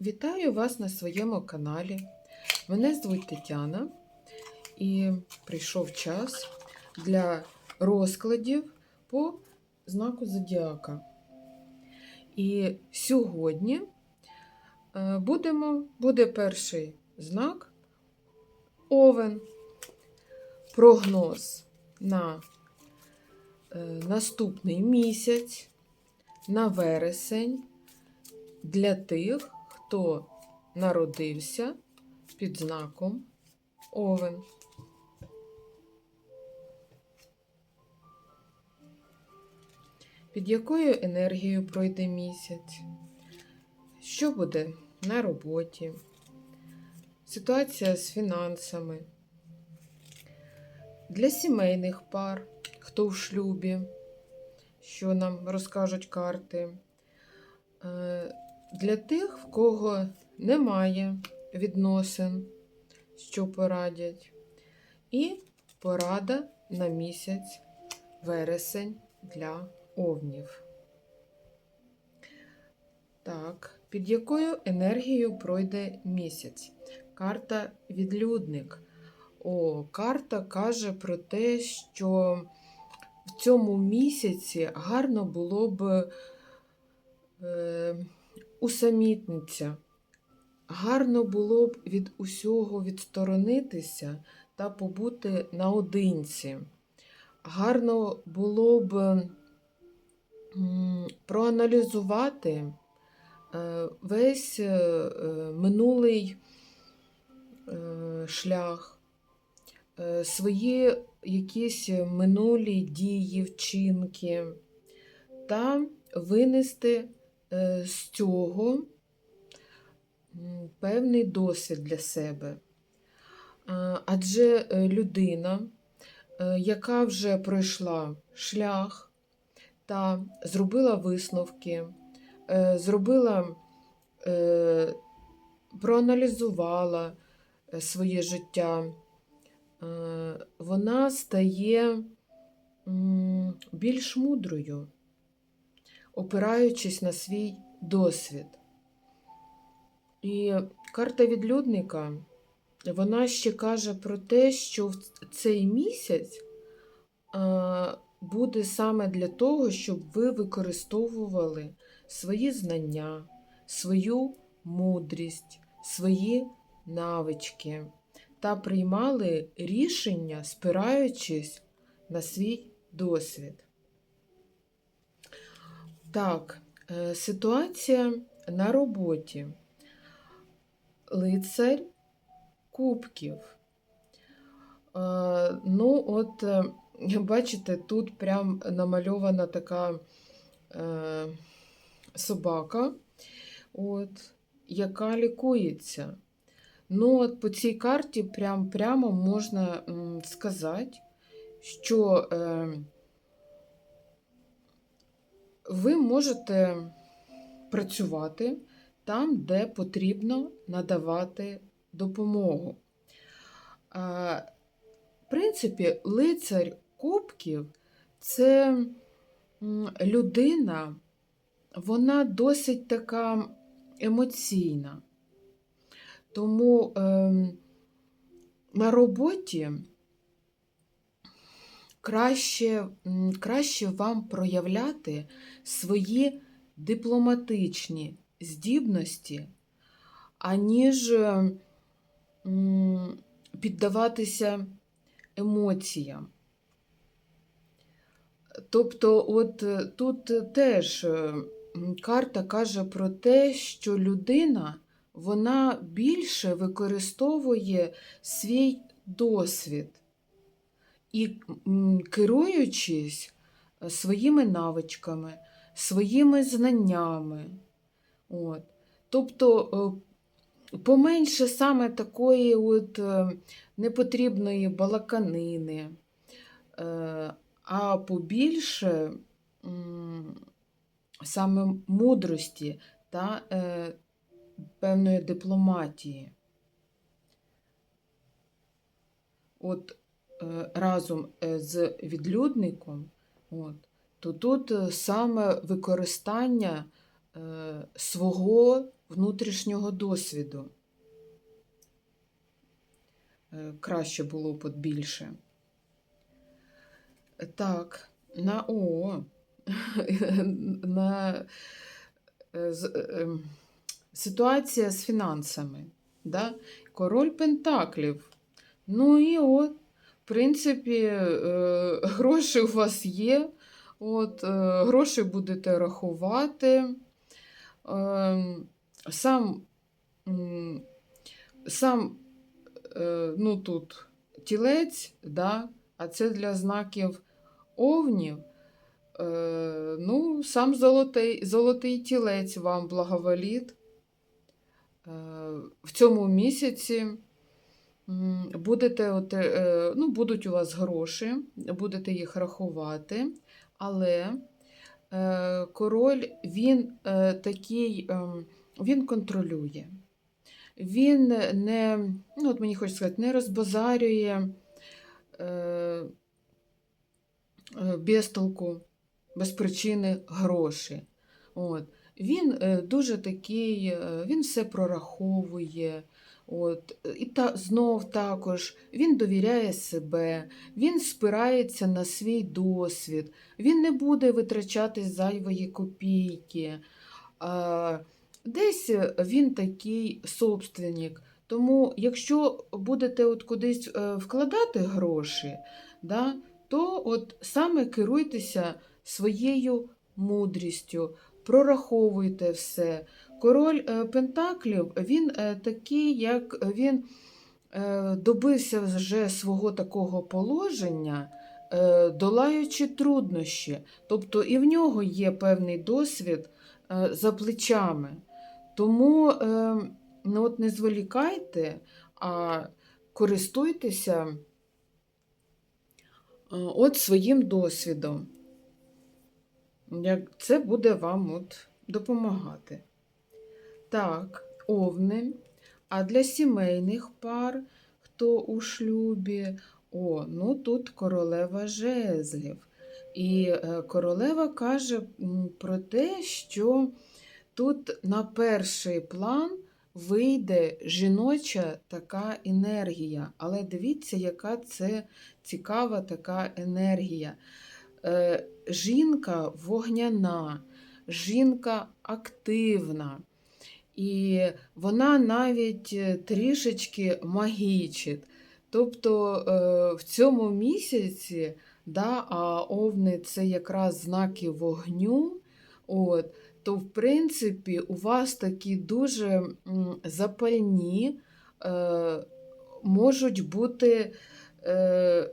Вітаю вас на своєму каналі. Мене звуть Тетяна і прийшов час для розкладів по знаку Зодіака. І сьогодні е, будемо, буде перший знак Овен. Прогноз на е, наступний місяць, на вересень для тих, хто народився під знаком Овен. Під якою енергією пройде місяць? Що буде на роботі? Ситуація з фінансами. Для сімейних пар, хто в шлюбі, що нам розкажуть карти. Для тих, в кого немає відносин, що порадять. І порада на місяць вересень для овнів. Так, під якою енергією пройде місяць? Карта відлюдник. О, карта каже про те, що в цьому місяці гарно було б е, усамітнитися. Гарно було б від усього відсторонитися та побути наодинці. Гарно було б проаналізувати е, весь е, е, минулий шлях, свої якісь минулі дії, вчинки та винести з цього певний досвід для себе. Адже е, людина, е, яка вже пройшла шлях та зробила висновки, е, зробила, е, проаналізувала е, своє життя, е, вона стає більш мудрою, опираючись на свій досвід. І карта відлюдника, вона ще каже про те, що в цей місяць буде саме для того, щоб ви використовували свої знання, свою мудрість, свої навички та приймали рішення, спираючись на свій досвід. Так, е, ситуація на роботі. Лицарь кубків. Е, Ну, от, е, бачите, тут прям намальована така собака, от, яка лікується. Ну, от по цій карті прям, прямо можна сказати, що ви можете працювати там, де потрібно надавати допомогу. В принципі, лицар Кубків це людина, вона досить така емоційна. Тому е, на роботі краще, краще вам проявляти свої дипломатичні здібності, аніж піддаватися емоціям. Тобто, от е, тут теж е, карта каже про те, що людина вона більше використовує свій досвід і керуючись е, своїми навичками, своїми знаннями. От. Тобто е, поменше саме такої от е, непотрібної балаканини, а побільше саме мудрості та певної дипломатії. От разом е, з відлюдником, от, то тут е, саме використання е, свого внутрішнього досвіду. Е, Краще було б більше. Так, на О. на е, е, ем, ситуація з фінансами. Да? Король Пентаклів. Ну і от, принципі, е, гроші у вас є. От, е, гроші будете рахувати. Ем, Сам, сам е, ну тут тілець, да? а це для знаків овнів. Ну, сам золотий, золотий тілець вам благоволіт. В цьому місяці будете, от, е, ну, будуть у вас гроші, будете їх рахувати, але е, король він е, такий, е, він контролює. Він не, ну, от мені хочеться сказати, не розбазарює без толку, без причини гроші. От. Він дуже такий, він все прораховує. От. І та, знов також він довіряє себе, він спирається на свій досвід, він не буде витрачати зайвої копійки. А, десь він такий собственник. Тому, якщо будете от кудись е, вкладати гроші, да, то от саме керуйтеся своєю мудрістю, прораховуйте все. Король е, Пентаклів, він е, такий, як він е, добився вже свого такого положення, долаючи труднощі. Тобто і в нього є певний досвід за плечами. Тому ну, от не зволікайте, а користуйтеся от своїм досвідом. Як це буде вам от допомагати. Так, овни. А для сімейних пар, хто у шлюбі, о, ну тут королева жезлів. І е, королева каже про те, що тут на перший план вийде жіноча така енергія. Але дивіться, яка це цікава така енергія. Е, Жінка вогняна, жінка активна. І вона навіть е, трішечки магічить. Тобто е, в цьому місяці, да, а овни це якраз знаки вогню, от, то в принципі у вас такі дуже запальні е, можуть бути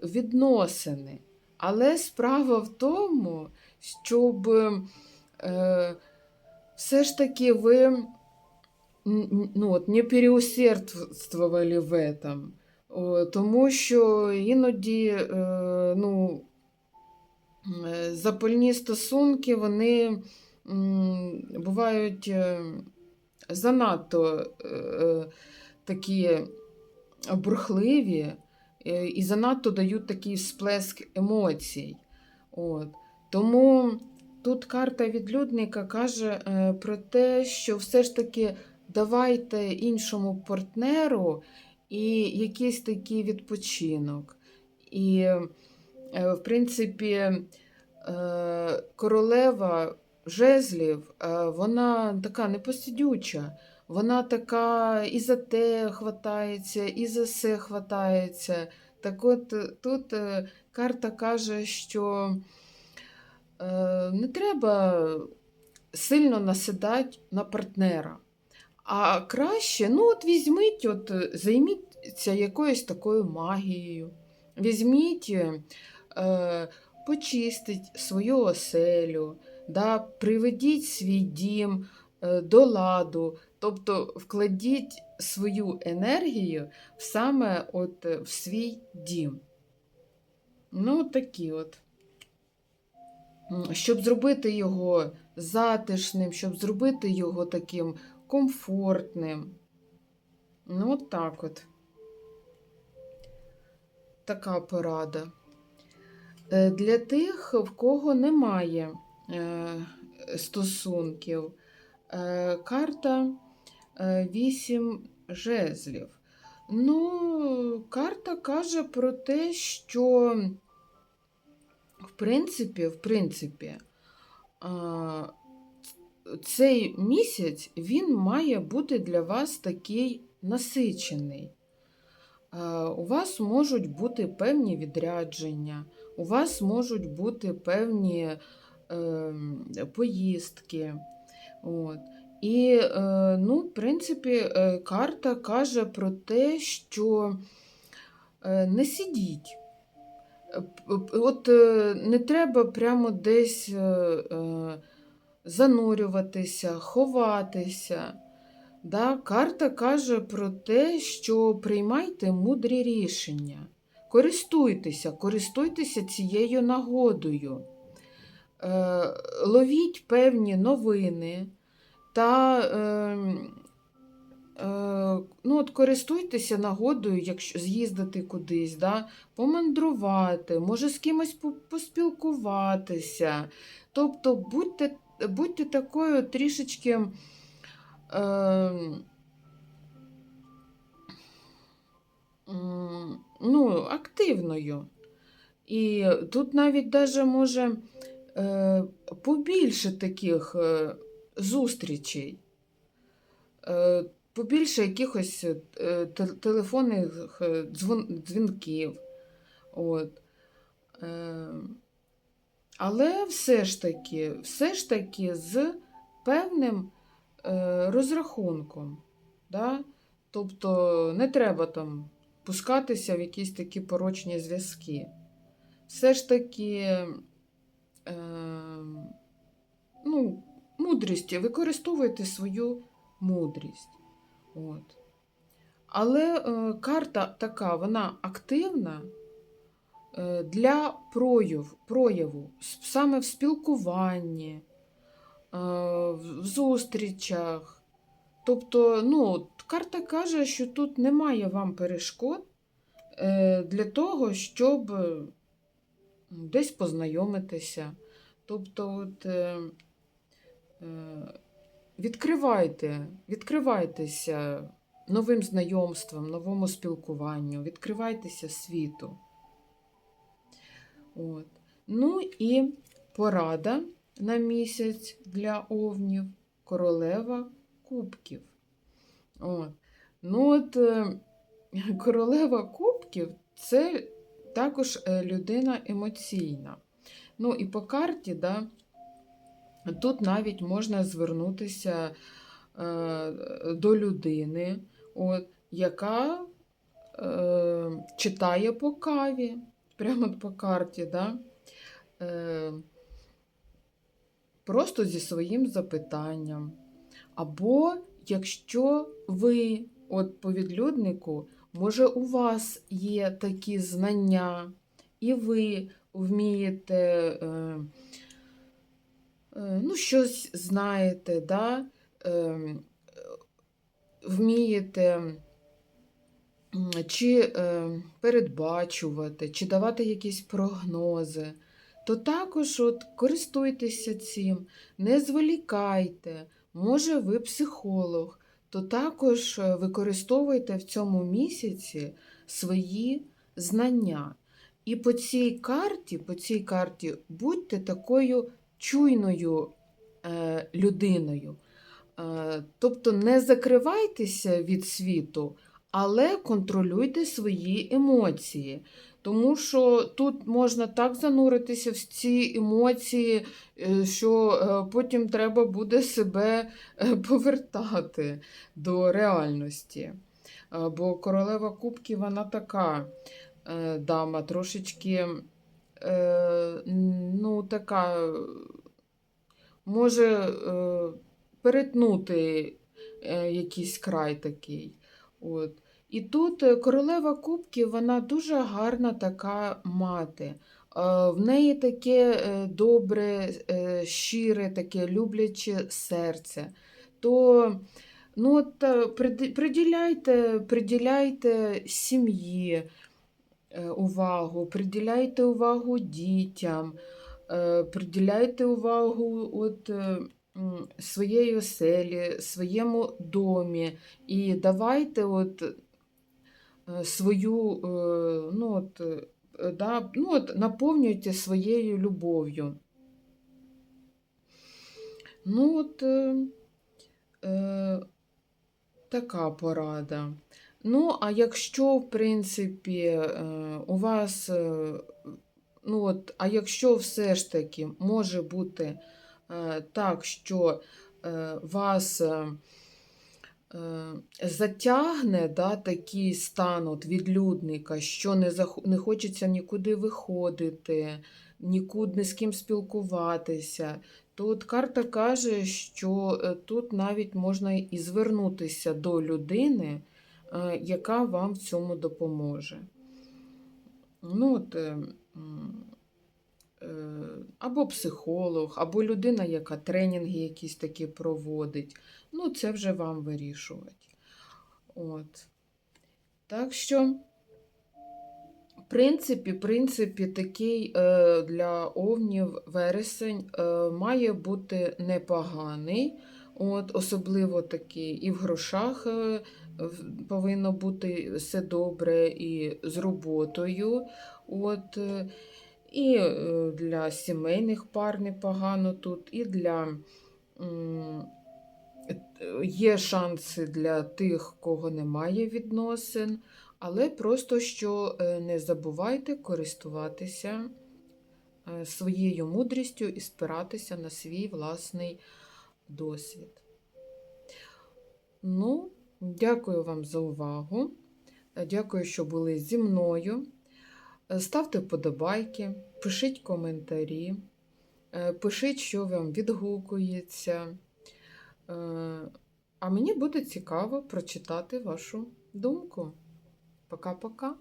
відносини. Але справа в тому, щоб все ж таки ви ну, от, не переусердствували в этом. Тому що іноді е, ну, е, запальні стосунки вони бувають е, занадто такі бурхливі і занадто дають такий всплеск емоцій. От. Тому тут карта відлюдника каже про те, що все ж таки давайте іншому партнеру і якийсь такий відпочинок. І, е, в принципі, е, королева жезлів, е, вона така непосидюча. Вона така і за те хватається, і за все хватається. Так от тут карта каже, що не треба сильно насідати на партнера. А краще, ну от візьміть, от е, займіться якоюсь такою магією. Візьміть, е, почистіть свою оселю, да, приведіть свій дім е, до ладу, тобто вкладіть свою енергію саме от е, в свій дім. Ну, такі от. Щоб зробити його затишним, щоб зробити його таким комфортним. Ну, от так от. Така порада. Е, Для тих, в кого немає е, стосунків, е, карта е, вісім жезлів. Ну, карта каже про те, що, в принципі, в принципі, цей місяць він має бути для вас такий насичений. Е, У вас можуть бути певні відрядження, у вас можуть бути певні е, поїздки. От. І, е, ну, в принципі, е, карта каже про те, що е, не сидіть. От не треба прямо десь е, занурюватися, ховатися. Да? Карта каже про те, що приймайте мудрі рішення. Користуйтеся, користуйтеся цією нагодою. Е, ловіть певні новини та е, е, ну, от користуйтеся нагодою, якщо з'їздити кудись, да? помандрувати, може з кимось поспілкуватися. Тобто будьте, будьте такою трішечки. Е, ну, активною. І тут навіть даже може е, побільше таких е, зустрічей, е, побільше якихось е, телефонних е, дзвон, дзвінків. От. Е, але все ж таки, все ж таки з певним е, розрахунком. Да? Тобто не треба там пускатися в якісь такі порочні зв'язки. Все ж таки, е, ну, мудрість, використовуйте свою мудрість. От. Але е, карта така, вона активна для прояв, прояву, саме в спілкуванні, е, в зустрічах. Тобто, ну, карта каже, що тут немає вам перешкод е, для того, щоб е, десь познайомитися. Тобто, от, е, е, відкривайте, відкривайтеся новим знайомствам, новому спілкуванню, відкривайтеся світу. От. Ну і порада на місяць для овнів королева кубків. От. Ну, от, е, королева кубків це також е, людина емоційна. Ну, і по карті, да, тут навіть можна звернутися е, до людини, от, яка е, читає по каві, прямо по карті, да, е, просто зі своїм запитанням. Або якщо ви, от по відлюднику, може, у вас є такі знання, і ви вмієте, е, е, ну, щось знаєте, да? е, вмієте чи е, передбачувати, чи давати якісь прогнози, то також от користуйтеся цим, не зволікайте. Може, ви психолог, то також е, використовуйте в цьому місяці свої знання. І по цій карті, по цій карті будьте такою чуйною е, людиною. Тобто не закривайтеся від світу, але контролюйте свої емоції. Тому що тут можна так зануритися в ці емоції, е, що е, потім треба буде себе е, повертати до реальності. Бо королева кубків вона така дама, трошечки ну, така, може перетнути якийсь край такий. От. І тут е, королева кубків, вона дуже гарна така мати. Е, В неї таке е, добре, щире, таке любляче серце. То ну, от, приділяйте, приділяйте сім'ї увагу, приділяйте увагу дітям, приділяйте увагу от, своєї оселі, своєму домі. І давайте от свою, е, ну от, е, да, ну от наповнюйте своєю любов'ю. Ну от е, така порада. Ну, а якщо, в принципі, е, у вас, е, ну от, а якщо все ж таки може бути е, так, що е, вас е, затягне да, такий стан от відлюдника, що не, зах- не хочеться нікуди виходити, нікуди ні з ким спілкуватися, то от карта каже, що е, тут навіть можна і звернутися до людини, е, яка вам в цьому допоможе. Ну, от, е, е, або психолог, або людина, яка тренінги якісь такі проводить. Ну, це вже вам вирішувати. От. Так що, в принципі, в принципі, такий е, для овнів вересень е, має бути непоганий. От, особливо такий і в грошах е, повинно бути все добре, і з роботою. От, е, і е, для сімейних пар непогано тут, і для є шанси для тих, кого немає відносин, але просто що е, не забувайте користуватися е, своєю мудрістю і спиратися на свій власний досвід. Ну, дякую вам за увагу. Дякую, що були зі мною. Е, Ставте вподобайки, пишіть коментарі, е, пишіть, що вам відгукується. Е, А мені буде цікаво прочитати вашу думку. Пока-пока.